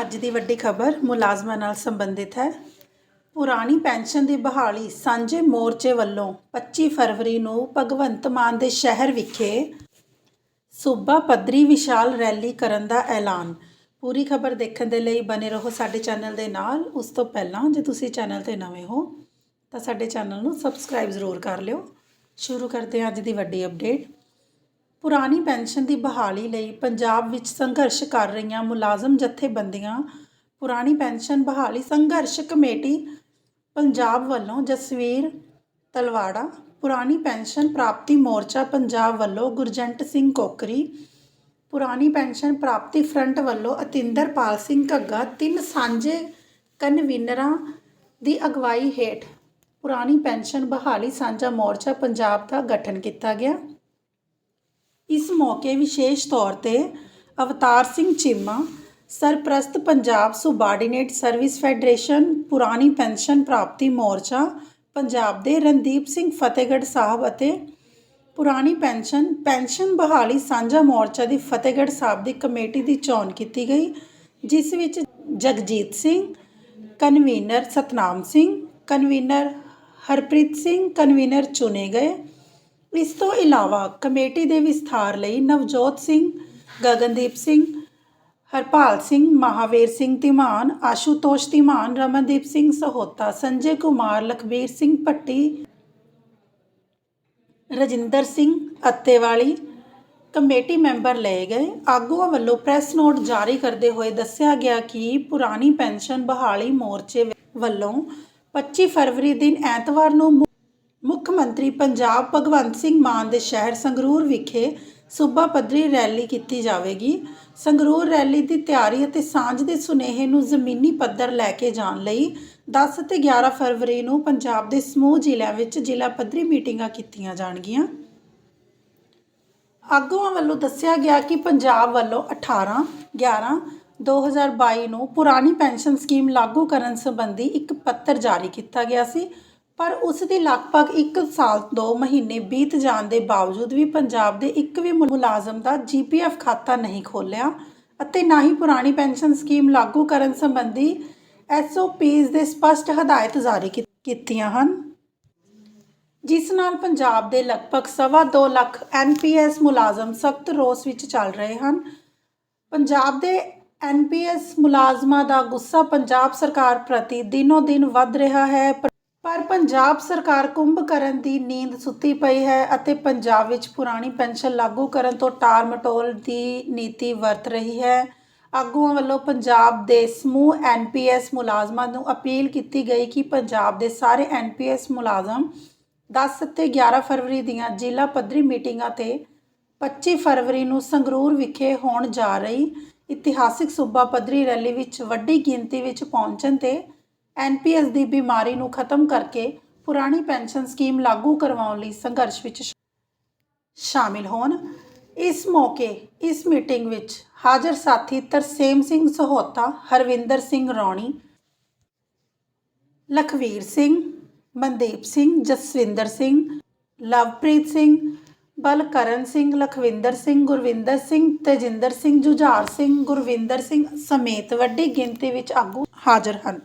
ਅੱਜ ਦੀ ਵੱਡੀ ਖਬਰ ਮੁਲਾਜ਼ਮਾਂ ਨਾਲ ਸੰਬੰਧਿਤ ਹੈ। ਪੁਰਾਣੀ ਪੈਨਸ਼ਨ ਦੀ ਬਹਾਲੀ ਸਾਂਝੇ ਮੋਰਚੇ ਵੱਲੋਂ 25 ਫਰਵਰੀ ਨੂੰ ਭਗਵੰਤ ਮਾਨ ਦੇ ਸ਼ਹਿਰ ਵਿਖੇ ਸੂਬਾ ਪੱਧਰੀ ਵਿਸ਼ਾਲ ਰੈਲੀ ਕਰਨ ਦਾ ਐਲਾਨ। ਪੂਰੀ ਖਬਰ ਦੇਖਣ ਦੇ ਲਈ ਬਨੇ ਰਹੋ ਸਾਡੇ ਚੈਨਲ ਦੇ ਨਾਲ। ਉਸ ਤੋਂ ਪਹਿਲਾਂ ਜੇ ਤੁਸੀਂ ਚੈਨਲ ਤੇ ਨਵੇਂ ਹੋ, ਤਾਂ ਸਾਡੇ ਚੈਨਲ ਨੂੰ ਸਬਸਕ੍ਰਾਈਬ ਜ਼ਰੂਰ ਕਰ ਲਿਓ। ਸ਼ੁਰੂ ਕਰਦੇ ਹਾਂ ਅੱਜ ਦੀ ਵੱਡੀ ਅਪਡੇਟ। ਪੁਰਾਣੀ ਪੈਨਸ਼ਨ ਦੀ ਬਹਾਲੀ ਲਈ ਪੰਜਾਬ ਵਿੱਚ ਸੰਘਰਸ਼ ਕਰ ਰਹੀਆਂ ਮੁਲਾਜ਼ਮ ਜਥੇਬੰਦੀਆਂ, ਪੁਰਾਣੀ ਪੈਨਸ਼ਨ ਬਹਾਲੀ ਸੰਘਰਸ਼ ਕਮੇਟੀ ਪੰਜਾਬ ਵੱਲੋਂ ਜਸਵੀਰ ਤਲਵਾੜਾ, ਪੁਰਾਣੀ ਪੈਨਸ਼ਨ ਪ੍ਰਾਪਤੀ ਮੋਰਚਾ ਪੰਜਾਬ ਵੱਲੋਂ ਗੁਰਜੰਟ ਸਿੰਘ ਕੋਕਰੀ, ਪੁਰਾਣੀ ਪੈਨਸ਼ਨ ਪ੍ਰਾਪਤੀ ਫਰੰਟ ਵੱਲੋਂ ਅਤਿੰਦਰਪਾਲ ਸਿੰਘ ਘੱਗਾ, ਤਿੰਨ ਸਾਂਝੇ ਕਨਵੀਨਰਾਂ ਦੀ ਅਗਵਾਈ ਹੇਠ ਪੁਰਾਣੀ ਪੈਨਸ਼ਨ ਬਹਾਲੀ ਸਾਂਝਾ ਮੋਰਚਾ ਪੰਜਾਬ ਦਾ ਗਠਨ ਕੀਤਾ ਗਿਆ। ਇਸ ਮੌਕੇ ਵਿਸ਼ੇਸ਼ ਤੌਰ ਤੇ ਅਵਤਾਰ ਸਿੰਘ ਚੀਮਾ, ਸਰਪ੍ਰਸਤ ਪੰਜਾਬ ਸੁਬਾਰਡੀਨੇਟ ਸਰਵਿਸ ਫੈਡਰੇਸ਼ਨ ਪੁਰਾਣੀ ਪੈਨਸ਼ਨ ਪ੍ਰਾਪਤੀ ਮੋਰਚਾ, ਪੰਜਾਬ ਦੇ ਰਣਦੀਪ ਸਿੰਘ ਫਤਿਹਗੜ੍ਹ ਸਾਹਿਬ ਅਤੇ ਪੁਰਾਣੀ ਪੈਨਸ਼ਨ ਪੈਨਸ਼ਨ ਬਹਾਲੀ ਸਾਂਝਾ ਮੋਰਚਾ ਦੀ ਫਤਿਹਗੜ੍ਹ ਸਾਹਿਬ ਦੀ ਕਮੇਟੀ ਦੀ ਚੋਣ ਕੀਤੀ ਗਈ, ਜਿਸ ਵਿੱਚ Jagjit Singh, convener Satnam Singh, convener Harpreet Singh, convener ਚੁਣੇ ਗਏ ਇਸ ਤੋਂ ਇਲਾਵਾ ਕਮੇਟੀ ਦੇ ਵਿਸਥਾਰ ਲਈ ਨਵਜੋਤ ਸਿੰਘ, ਗਗਨਦੀਪ ਸਿੰਘ, ਹਰਪਾਲ ਸਿੰਘ, ਮਹਾਵੀਰ ਸਿੰਘ ਧੀਮਾਨ, ਆਸ਼ੂਤੋਸ਼ ਧੀਮਾਨ, ਰਮਨਦੀਪ ਸਿੰਘ ਸਹੋਤਾ, ਸੰਜੇ ਕੁਮਾਰ, ਲਖਬੀਰ ਸਿੰਘ ਭੱਟੀ, ਰਜਿੰਦਰ ਸਿੰਘ ਅੱਤੇਵਾਲੀ ਕਮੇਟੀ ਮੈਂਬਰ ਲਏ ਗਏ। ਆਗੂਆਂ ਵੱਲੋਂ ਪ੍ਰੈਸ ਨੋਟ ਜਾਰੀ ਕਰਦੇ ਹੋਏ ਦੱਸਿਆ ਗਿਆ ਕਿ ਪੁਰਾਣੀ ਪੈਨਸ਼ਨ ਬਹਾਲੀ ਮੋਰਚੇ ਵੱਲੋਂ 25 ਫਰਵਰੀ ਦਿਨ ਐਤਵਾਰ ਨੂੰ ਮੁੱਖ ਮੰਤਰੀ ਪੰਜਾਬ ਭਗਵੰਤ ਸਿੰਘ ਮਾਨ ਦੇ ਸ਼ਹਿਰ ਸੰਗਰੂਰ ਵਿਖੇ ਸੂਬਾ ਪੱਧਰੀ ਰੈਲੀ ਕੀਤੀ ਜਾਵੇਗੀ। ਸੰਗਰੂਰ ਰੈਲੀ ਦੀ ਤਿਆਰੀ ਅਤੇ ਸਾਂਝ ਦੇ ਸੁਨੇਹੇ ਨੂੰ ਜ਼ਮੀਨੀ ਪੱਧਰ ਲੈ ਕੇ ਜਾਣ ਲਈ 10 ਤੇ 11 ਫਰਵਰੀ ਨੂੰ ਪੰਜਾਬ ਦੇ ਸਮੂਹ ਜ਼ਿਲ੍ਹਿਆਂ ਵਿੱਚ ਜ਼ਿਲ੍ਹਾ ਪੱਧਰੀ ਮੀਟਿੰਗਾਂ ਕੀਤੀਆਂ ਜਾਣਗੀਆਂ। ਆਗੂਆਂ ਵੱਲੋਂ ਦੱਸਿਆ ਗਿਆ ਕਿ ਪੰਜਾਬ ਵੱਲੋਂ 18 11 2022 ਨੂੰ ਪੁਰਾਣੀ ਪੈਨਸ਼ਨ ਸਕੀਮ ਲਾਗੂ ਕਰਨ ਸੰਬੰਧੀ ਇੱਕ ਪੱਤਰ ਜਾਰੀ ਕੀਤਾ ਗਿਆ ਸੀ। ਪਰ ਉਸ ਦੀ ਲਗਭਗ 1 ਸਾਲ 2 ਮਹੀਨੇ ਬੀਤ ਜਾਣ ਦੇ ਬਾਵਜੂਦ ਵੀ ਪੰਜਾਬ ਦੇ ਇੱਕ ਵੀ ਮੁਲਾਜ਼ਮ ਦਾ ਜੀਪੀਐਫ ਖਾਤਾ ਨਹੀਂ ਖੋਲ੍ਹਿਆ ਅਤੇ ਨਾ ਹੀ ਪੁਰਾਣੀ ਪੈਨਸ਼ਨ ਸਕੀਮ ਲਾਗੂ ਕਰਨ ਸੰਬੰਧੀ ਐਸਓਪੀਜ਼ ਦੇ ਸਪਸ਼ਟ ਹਦਾਇਤ ਜਾਰੀ ਕੀ- ਕੀਤੀਆਂ ਹਨ। ਜਿਸ ਨਾਲ ਪੰਜਾਬ ਦੇ ਲਗਭਗ ਸਵਾ ਦੋ ਲੱਖ ਐਨਪੀਐਸ ਮੁਲਾਜ਼ਮ ਸਖਤ ਰੋਸ ਵਿੱਚ ਚੱਲ ਰਹੇ ਹਨ। ਪੰਜਾਬ ਦੇ ਐਨਪੀਐਸ ਮੁਲਾਜ਼ਮਾਂ ਦਾ ਗੁੱਸਾ ਪੰਜਾਬ ਸਰਕਾਰ ਪ੍ਰਤੀ ਦਿਨੋ ਦਿਨ ਵੱਧ ਰਿਹਾ ਹੈ। ਪਰ- ਪੰਜਾਬ ਸਰਕਾਰ ਕੁੰਭਕਰਨ ਦੀ ਨੀਂਦ ਸੁੱਤੀ ਪਈ ਹੈ ਅਤੇ ਪੰਜਾਬ ਵਿੱਚ ਪੁਰਾਣੀ ਪੈਨਸ਼ਨ ਲਾਗੂ ਕਰਨ ਤੋਂ ਟਾਲ ਮਟੋਲ ਦੀ ਨੀਤੀ ਵਰਤ ਰਹੀ ਹੈ। ਆਗੂਆਂ ਵੱਲੋਂ ਪੰਜਾਬ ਦੇ ਸਮੂਹ ਐਨਪੀਐਸ ਮੁਲਾਜ਼ਮਾਂ ਨੂੰ ਅਪੀਲ ਕੀਤੀ ਗਈ ਕਿ ਪੰਜਾਬ ਦੇ ਸਾਰੇ ਐਨਪੀਐਸ ਮੁਲਾਜ਼ਮ 10 ਅਤੇ 11 ਫਰਵਰੀ ਦੀਆਂ ਜ਼ਿਲ੍ਹਾ ਪੱਧਰੀ ਮੀਟਿੰਗਾਂ ਤੇ 25 ਫਰਵਰੀ ਨੂੰ ਸੰਗਰੂਰ ਵਿਖੇ ਹੋਣ ਜਾ ਰਹੀ ਇਤਿਹਾਸਿਕ ਸੂਬਾ ਪੱਧਰੀ ਰੈਲੀ ਵਿੱਚ ਵੱਡੀ ਗਿਣਤੀ ਵਿੱਚ ਪਹੁੰਚਣ ਤੇ ਐਨਪੀਐਸ ਦੀ ਬਿਮਾਰੀ ਨੂੰ ਖਤਮ ਕਰਕੇ ਪੁਰਾਣੀ ਪੈਨਸ਼ਨ ਸਕੀਮ ਲਾਗੂ ਕਰਵਾਉਣ ਲਈ ਸੰਘਰਸ਼ ਵਿੱਚ ਸ਼ਾਮਿਲ ਹੋਣ। ਇਸ ਮੌਕੇ, ਇਸ ਮੀਟਿੰਗ ਵਿੱਚ ਹਾਜ਼ਰ ਸਾਥੀ ਤਰਸੇਮ ਸਿੰਘ ਸਹੋਤਾ, ਹਰਵਿੰਦਰ ਸਿੰਘ ਰੌਣੀ, ਲਖਵੀਰ ਸਿੰਘ, ਮਨਦੀਪ ਸਿੰਘ, ਜਸਵਿੰਦਰ ਸਿੰਘ, ਲਵਪ੍ਰੀਤ ਸਿੰਘ, ਬਲਕਰਨ ਸਿੰਘ, ਲਖਵਿੰਦਰ ਸਿੰਘ, ਗੁਰਵਿੰਦਰ ਸਿੰਘ, ਤੇਜਿੰਦਰ ਸਿੰਘ, ਜੁਝਾਰ ਸਿੰਘ, ਗੁਰਵਿੰਦਰ ਸਿੰਘ ਸਮੇਤ ਵੱਡੀ ਗਿਣਤੀ ਵਿੱਚ ਆਗੂ ਹਾਜ਼ਰ ਹਨ।